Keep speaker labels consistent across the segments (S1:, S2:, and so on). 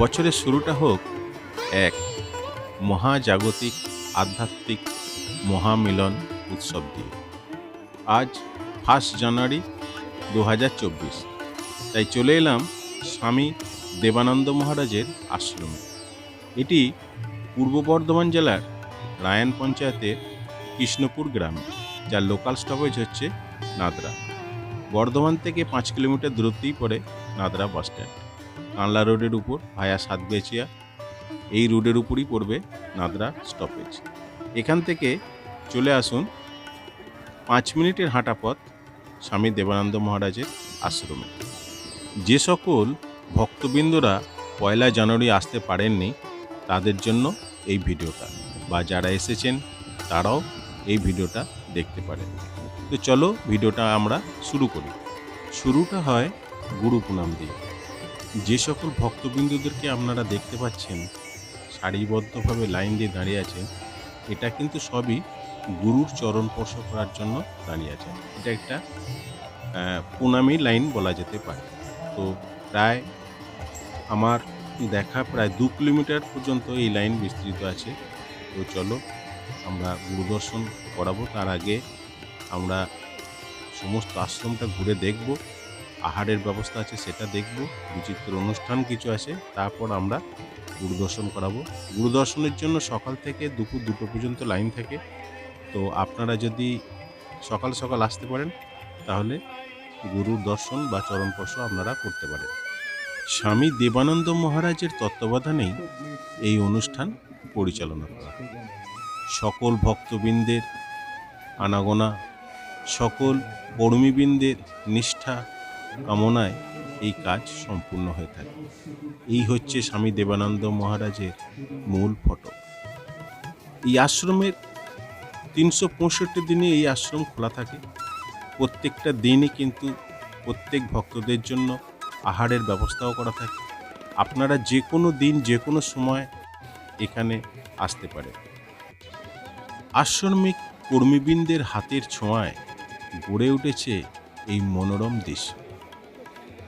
S1: বছরের শুরুটা হোক এক মহাজাগতিক, আধ্যাত্মিক, মহামিলন উৎসব দিয়ে। আজ ফার্স্ট জানুয়ারি দু হাজার চব্বিশ। তাই চলে এলাম স্বামী দেবানন্দ মহারাজের আশ্রমে। এটি পূর্ব বর্ধমান জেলার রায়ন পঞ্চায়েতের কৃষ্ণপুর গ্রামে, যার লোকাল স্টপেজ হচ্ছে নাদরা। বর্ধমান থেকে পাঁচ কিলোমিটার দূরত্বেই পড়ে নাদরা বাস স্ট্যান্ড কানলা রোডের উপর ভায়া সাতবেচিয়া এই রোডের উপরই পড়বে নাদরা স্টপেজ এখান থেকে চলে আসুন পাঁচ মিনিটের হাঁটা পথ স্বামী দেবানন্দ মহারাজের আশ্রমে। যে সকল ভক্তবৃন্দরা পয়লা জানুয়ারি আসতে পারেননি, তাদের জন্য এই ভিডিওটা, বা যারা এসেছেন, তারাও এই ভিডিওটা দেখতে পারেন। তো চলো ভিডিওটা আমরা শুরু করি। শুরুটা হয় গুরু প্রণাম দিয়ে। যে সকল ভক্তবৃন্দদেরকে আপনারা দেখতে পাচ্ছেন, সারিবদ্ধভাবে লাইন দিয়ে দাঁড়িয়ে আছেন এটা কিন্তু সবই গুরুর চরণ স্পর্শ করার জন্য দাঁড়িয়ে আছে। এটা একটা প্রণামী লাইন বলা যেতে পারে। তো প্রায় আমার দেখা প্রায় দু কিলোমিটার পর্যন্ত এই লাইন বিস্তৃত আছে। তো চলো আমরা গুরুদর্শন করাবো। তার আগে আমরা সমস্ত আশ্রমটা ঘুরে দেখব। আহারের ব্যবস্থা আছে, সেটা দেখব। বিচিত্র অনুষ্ঠান কিছু আছে, তারপর আমরা গুরুদর্শন করাবো। গুরুদর্শনের জন্য সকাল থেকে দুপুর দুটো পর্যন্ত লাইন থাকে। তো আপনারা যদি সকাল সকাল আসতে পারেন, তাহলে গুরুর দর্শন বা চরণ স্পর্শ আপনারা করতে পারেন। স্বামী দেবানন্দ মহারাজের তত্ত্বাবধানেই এই অনুষ্ঠান পরিচালনা করা। সকল ভক্তবৃন্দের আনাগোনা, সকল কর্মীবৃন্দের নিষ্ঠা কামনায় এই কাজ সম্পূর্ণ হয়ে থাকে। এই হচ্ছে স্বামী দেবানন্দ মহারাজের মূল ফটো এই আশ্রমের তিনশো পঁয়ষট্টি দিনে এই আশ্রম খোলা থাকে। প্রত্যেকটা দিনই কিন্তু প্রত্যেক ভক্তদের জন্য আহারের ব্যবস্থাও করা থাকে। আপনারা যে কোনো দিন, যে কোনো সময় এখানে আসতে পারে আশ্রমিক কর্মীবৃন্দের হাতের ছোঁয়ায় গড়ে উঠেছে এই মনোরম দৃশ্য।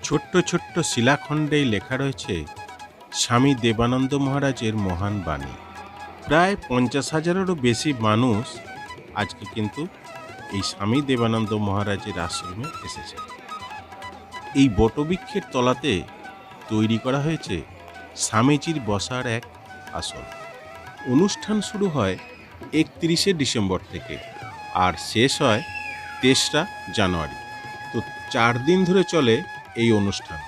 S1: ছোট্ট ছোট্ট শিলাখণ্ডেই লেখা রয়েছে, স্বামী দেবানন্দ মহারাজের মহান বাণী। প্রায় পঞ্চাশ হাজারেরও বেশি মানুষ আজকে কিন্তু এই স্বামী দেবানন্দ মহারাজের আশ্রমে এসেছে। এই বটবৃক্ষের তলাতে তৈরি করা হয়েছে স্বামীজির বসার এক আসন। অনুষ্ঠান শুরু হয় একত্রিশে ডিসেম্বর থেকে আর শেষ হয় তেসরা জানুয়ারি। তো চার দিন ধরে চলে এই অনুষ্ঠান।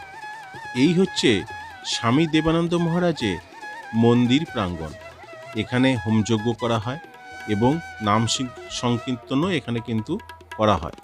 S1: এই হচ্ছে স্বামী দেবানন্দ মহারাজের মন্দির প্রাঙ্গণ। এখানে হোমযজ্ঞ করা হয় এবং নাম সংকীর্তনও এখানে কিন্তু করা হয়।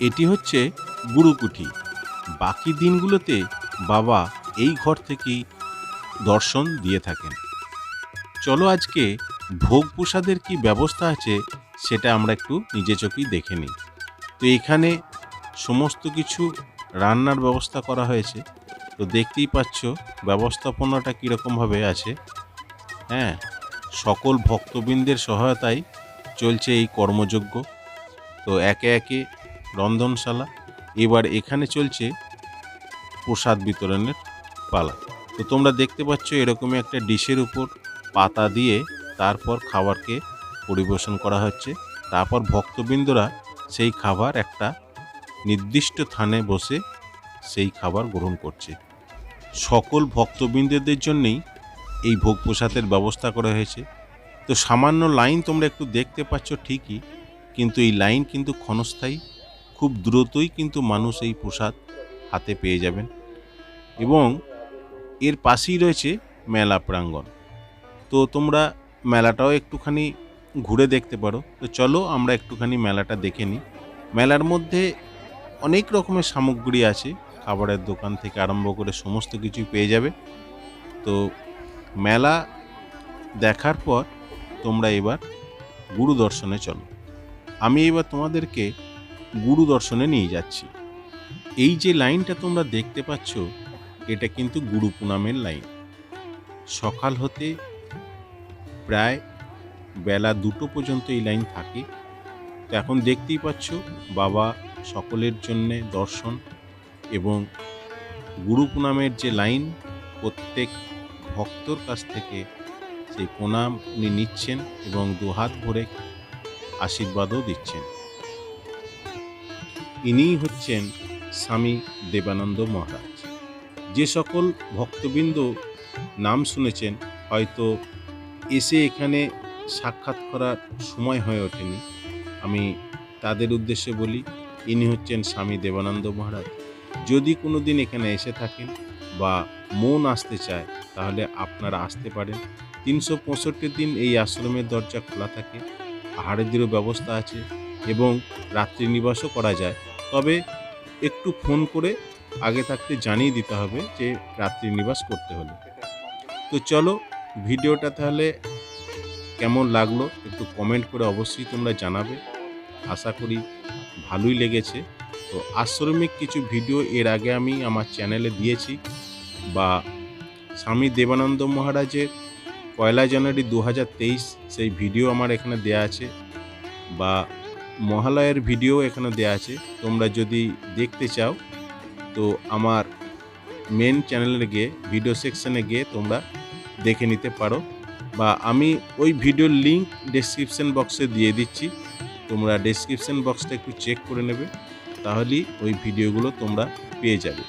S1: এটি হচ্ছে গুরুকুঠি। বাকি দিনগুলোতে বাবা এই ঘর থেকেই দর্শন দিয়ে থাকেন। চলো আজকে ভোগ প্রসাদের কি ব্যবস্থা আছে সেটা আমরা একটু নিজে চোখেই দেখে নিই। তো এখানে সমস্ত কিছু রান্নার ব্যবস্থা করা হয়েছে। তো দেখতেই পাচ্ছ ব্যবস্থাপনাটা কীরকমভাবে আছে। হ্যাঁ সকল ভক্তবৃন্দের সহায়তায় চলছে এই কর্মযজ্ঞ। তো একে একে রন্ধনশালা। এবার এখানে চলছে প্রসাদ বিতরণের পালা। তো তোমরা দেখতে পাচ্ছ এরকমই একটা ডিশের উপর পাতা দিয়ে তারপর খাবারকে পরিবেশন করা হচ্ছে। তারপর ভক্তবৃন্দরা সেই খাবার একটা নির্দিষ্ট স্থানে বসে সেই খাবার গ্রহণ করছে। সকল ভক্তবৃন্দদের জন্যেই এই ভোগ প্রসাদের ব্যবস্থা করা হয়েছে। তো সামান্য লাইন তোমরা একটু দেখতে পাচ্ছ ঠিকই, কিন্তু এই লাইন কিন্তু ক্ষণস্থায়ী খুব দ্রুতই কিন্তু মানুষ এই প্রসাদ হাতে পেয়ে যাবেন। এবং এর পাশেই রয়েছে মেলা প্রাঙ্গণ। তো তোমরা মেলাটাও একটুখানি ঘুরে দেখতে পারো। তো চলো আমরা একটুখানি মেলাটা দেখে নিই। মেলার মধ্যে অনেক রকমের সামগ্রী আছে। খাবারের দোকান থেকে আরম্ভ করে সমস্ত কিছুই পেয়ে যাবে। তো মেলা দেখার পর তোমরা এবার গুরু দর্শনে চলো। আমি এবার তোমাদেরকে গুরু দর্শনে নিয়ে যাচ্ছি। এই যে লাইনটা তোমরা দেখতে পাচ্ছ, এটা কিন্তু গুরু পুনামের লাইন। সকাল হতে প্রায় বেলা দুটো পর্যন্ত এই লাইন থাকে। তো এখন দেখতেই পাচ্ছ, বাবা সকলের জন্যে দর্শন এবং গুরু প্রণামের যে লাইন, প্রত্যেক ভক্তর কাছ থেকে সেই প্রণাম উনি নিচ্ছেন এবং দুহাত ভরে আশীর্বাদও দিচ্ছেন। ইনিই হচ্ছেন স্বামী দেবানন্দ মহারাজ। যে সকল ভক্তবৃন্দ নাম শুনেছেন, হয়তো এসে এখানে সাক্ষাৎ করার সময় হয়ে ওঠেনি। আমি তাদের উদ্দেশ্যে বলি, ইনি হচ্ছেন স্বামী দেবানন্দ মহারাজ। যদি কোনো দিন এখানে এসে থাকেন বা মন আসতে চায়, তাহলে আপনারা আসতে পারেন। তিনশো পঁয়ষট্টি দিন এই আশ্রমের দরজা খোলা থাকে আহারেদেরও ব্যবস্থা আছে এবং রাত্রি নিবাসও করা যায়। তবে একটু ফোন করে আগে থাকতে জানিয়ে দিতে হবে যে রাত্রি নিবাস করতে হলে। তো চলো ভিডিওটা তাহলে কেমন লাগল একটু কমেন্ট করে অবশ্যই তোমরা জানাবে। আশা করি ভালোই লেগেছে। তো আশ্রমিক কিছু ভিডিও এর আগে আমি আমার চ্যানেলে দিয়েছি বা স্বামী দেবানন্দ মহারাজের পয়লা জানুয়ারি দু হাজার তেইশ সেই ভিডিও আমার এখানে দেয়া আছে বা মহালয়ের ভিডিও এখানে দেয়া আছে। তোমরা যদি দেখতে চাও, তো আমার মেন চ্যানেলে গিয়ে ভিডিও সেকশানে গিয়ে তোমরা দেখে নিতে পারো। বা আমি ওই ভিডিওর লিঙ্ক ডেসক্রিপশন বক্সে দিয়ে দিচ্ছি। তোমরা ডেসক্রিপশন বক্সটা একটু চেক করে নেবে, তাহলেই ওই ভিডিওগুলো তোমরা পেয়ে যাবে।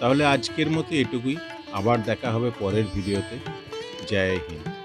S1: তাহলে আজকের মতো এটুকুই। আবার দেখা হবে পরের ভিডিওতে জয় হিন্দ।